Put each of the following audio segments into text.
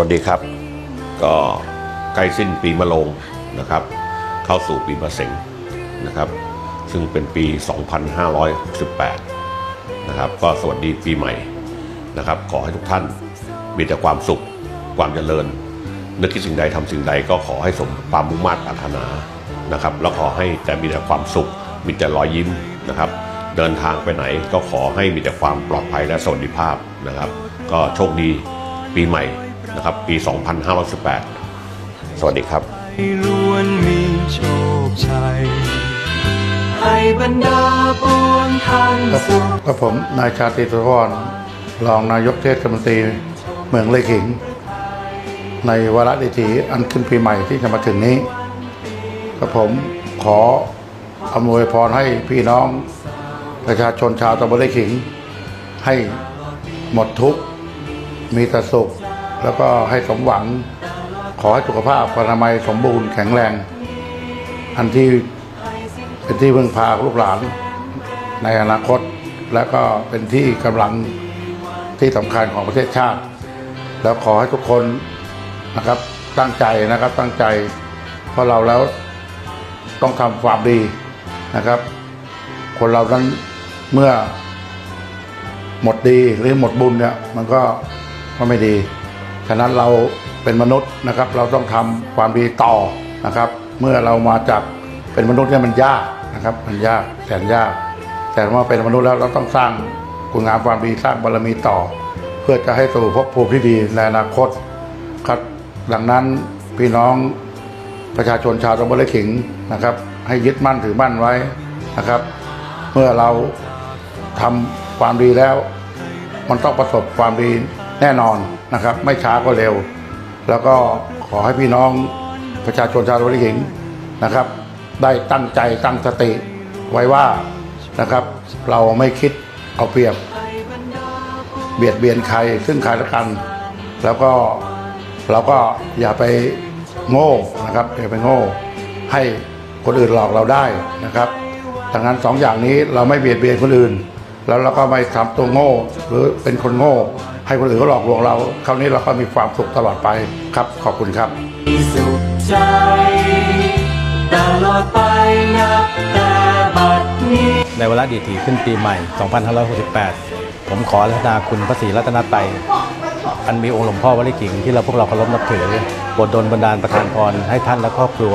วัสดีครับ ก็ใกล้สิ้นปีมะโรงนะครับ เข้าสู่ปีมะเสงนะครับ ซึ่งเป็นปี 2568 นะครับ ก็สวัสดีปีใหม่นะครับ ขอให้ทุกท่านมีแต่ความสุขความเจริญ นึกคิดสิ่งใดทำสิ่งใดก็ขอให้สมความมุ่งมั่นปรารถนานะครับ แล้วขอให้แต่มีแต่ความสุข มีแต่รอยยิ้มนะครับ เดินทางไปไหนก็ขอให้มีแต่ความปลอดภัยและสวัสดิภาพนะครับ ก็โชคดีปีใหม่ นะครับ ปี 2518 สวัสดีครับให้ล้วนมีโชคชัยให้บรรดาปวงท่านครับสุขกับผมนายชาติสุพรรองนายกเทศมนตรีเมืองเลยขิง ในวาระดิถีอันขึ้นปีใหม่ที่จะมาถึงนี้กับผมขออำนวยพรให้พี่น้องประชาชนชาวตำบลเลยขิง ให้หมดทุกข์มีแต่สุข แล้วก็ให้สมหวัง ขอให้สุขภาพอนามัยสมบูรณ์แข็งแรง อันที่เป็นที่พึ่งพาลูกหลานในอนาคต และก็เป็นที่กำลังที่สำคัญของประเทศชาติ แล้วขอให้ทุกคนนะครับตั้งใจนะครับตั้งใจ เพราะเราแล้วต้องทำความดีนะครับ คนเรานั้นเมื่อหมดดีหรือหมดบุญเนี่ยมันก็ก็ไม่ดี ฉะนั้นเราเป็นมนุษย์นะครับเราต้องทำความดีต่อนะครับ เมื่อเรามาจากเป็นมนุษย์เนี่ยมันยากนะครับ มันยากแสนยาก แต่ว่าเป็นมนุษย์แล้วเราต้องสร้างคุณงามความดีสร้างบารมีต่อ เพื่อจะให้สู่ภพภูมิที่ดีในอนาคตครับดังนั้นพี่น้องประชาชนชาวตำบลไร่ขิงนะครับ ให้ยึดมั่นถือมั่นไว้นะครับ เมื่อเราทำความดีแล้ว มันต้องประสบความดี แน่นอนนะครับ ไม่ช้าก็เร็ว แล้วก็ขอให้พี่น้องประชาชนชาวตะวันตกหญิงนะครับ ได้ตั้งใจตั้งสติไว้ว่านะครับ เราไม่คิดเอาเปรียบ เบียดเบียนใครซึ่งใครละกัน แล้วก็เราก็อย่าไปโง่นะครับอย่าไปโง่ ให้คนอื่นหลอกเราได้นะครับดังนั้นสองอย่างนี้เราไม่เบียดเบียนคนอื่น แล้วเราก็ไม่ทำตัวโง่ หรือเป็นคนโง่ ให้คนอื่นเขาหลอกลวงเรา คราวนี้เราก็มีความสุขตลอดไปครับ ขอบคุณครับสุขใจตลอดไปนับแต่บัดนี้ในวาระดีถีขึ้นปีใหม่ 2568 ผมขอรัตนาคุณพระศรีรัตนตรัยอันมีองค์หลวงพ่อวัดไร่ขิงที่เราพวกเราเคารพนับถือบทดลบันดาลประทานพรให้ท่านและครอบครัว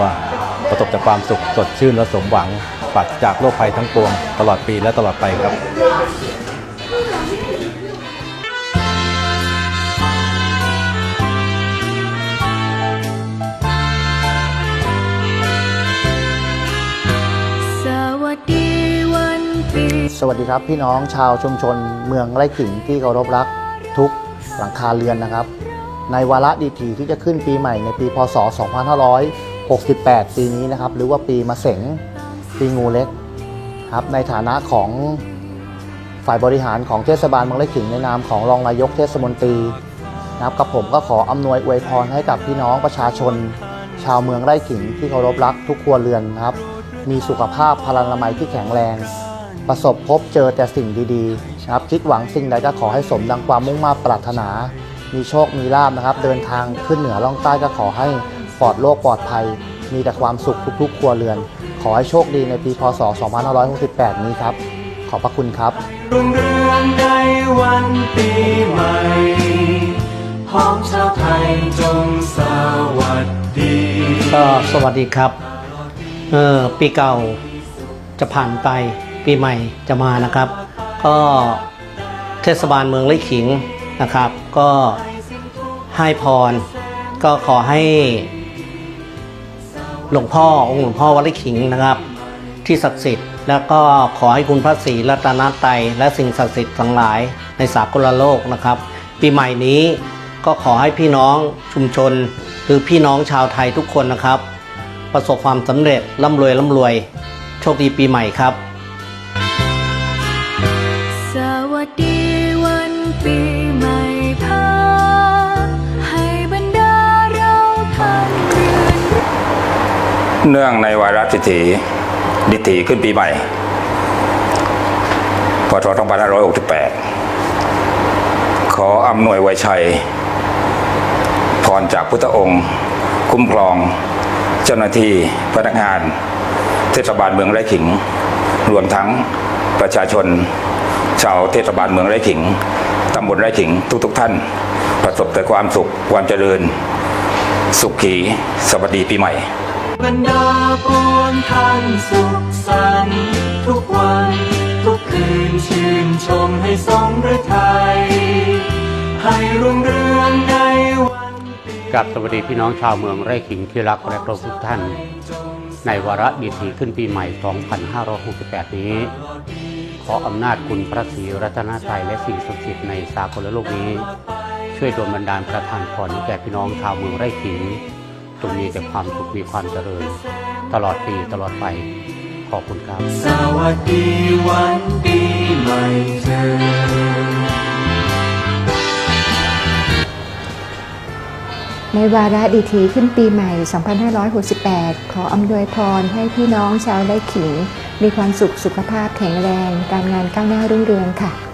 ประสบแต่ความสุขสดชื่นและสมหวังปราศจากโรคภัยทั้งปวง ตลอดปีและตลอดไปครับ สวัสดีครับพี่น้องชาวชุมชนเมืองไร่ขิงที่เคารพรักทุกหลังคาเรือนนะครับ ในวาระดีถีที่จะขึ้นปีใหม่ในปีพศ 2568 ปีนี้นะครับ หรือว่าปีมะเสงปีงูเล็กครับในฐานะของฝ่ายบริหารของเทศบาลเมืองไร่ขิงในนามของรองนายกเทศมนตรีนะครับกับผมก็ขออำนวยอวยพรให้กับพี่น้องประชาชน ชาวเมืองไร่ขิงที่เคารพรักทุกครัวเรือนครับ มีสุขภาพพลานามัยที่แข็งแรง ประสบพบเจอแต่สิ่งดีๆนะครับคิดหวังสิ่งใดก็ขอให้สมดังความมุ่งมา่ปรารถนา มีโชคมีลาบนะครับ เดินทางขึ้นเหนือล่องใต้ก็ขอให้ปลอดโรคปลอดภัย มีแต่ความสุขทุกๆ ครัวเรือน ขอให้โชคดีในปีพศ 2568 นี้ครับ ขอบพระคุณครับรุ่งเรืองในวันปีใหม่พ้องชาวไทยจงสวัสดีก็สวัสดีครับเออปีเก่าจะผ่านไป ปีใหม่จะมานะครับ ก็เทศบาลเมืองไร่ขิงนะครับ ก็ให้พร ก็ขอให้หลวงพ่อองค์หลวงพ่อวัดไร่ขิงนะครับ ที่ศักดิ์สิทธิ์แล้วก็ขอให้คุณพระศรีรัตนตรัยและสิ่งศักดิ์สิทธิ์ทั้งหลายในสากลโลกนะครับ ปีใหม่นี้ก็ขอให้พี่น้องชุมชน หรือพี่น้องชาวไทยทุกคนนะครับ ประสบความสำเร็จร่ำรวยร่ำรวย โชคดีปีใหม่ครับ ดีวันปีใหม่พาให้บรรดาเราท่านเรือนเนื่องในวาระดิถีดิถีขึ้นปีใหม่ พศ 2568 ขออำนวยไวยชัยรจากพุทธองค์ คุ้มครอง เจ้าหน้าที่พนักงาน เทศบาลเมืองไร่ขิง รวมทั้งประชาชน ชาวเทศบาลเมืองไร่ขิงตำบลไร่ขิงทุกๆทท่าน ประสบแต่ความสุขความเจริญ สุขีสวัสดีปีใหม่บรรดาปวงท่านสุขสันต์ทุกวัน ทุกคืนชื่นชมให้สมฤทัยให้รุ่งเรืองในวันกับสวัสดีพี่น้องชาวเมืองไร่ขิงที่รักและเคารพทุกท่าน ในวาระดีถีขึ้นปีใหม่ 2568 นี้ข ออำนาจคุณพระศรีรัตนตรัยและสิ่งศักดิ์สิทธิ์ในสากลโลกนี้ ช่วยดลบันดาลประทานพรแก่พี่น้องชาวเมืองไร่ขิงจงมีแต่ความสุขมีความเจริญ ตลอดปีตลอดไป ขอบคุณครับ สวัสดีวันปีใหม่เธอในวาระดีทีขึ้นปีใหม่ 2568 ขออำนวยพรให้พี่น้องชาวไร่ขิง มีความสุขสุขภาพแข็งแรง การงานก้าวหน้ารุ่งเรืองค่ะ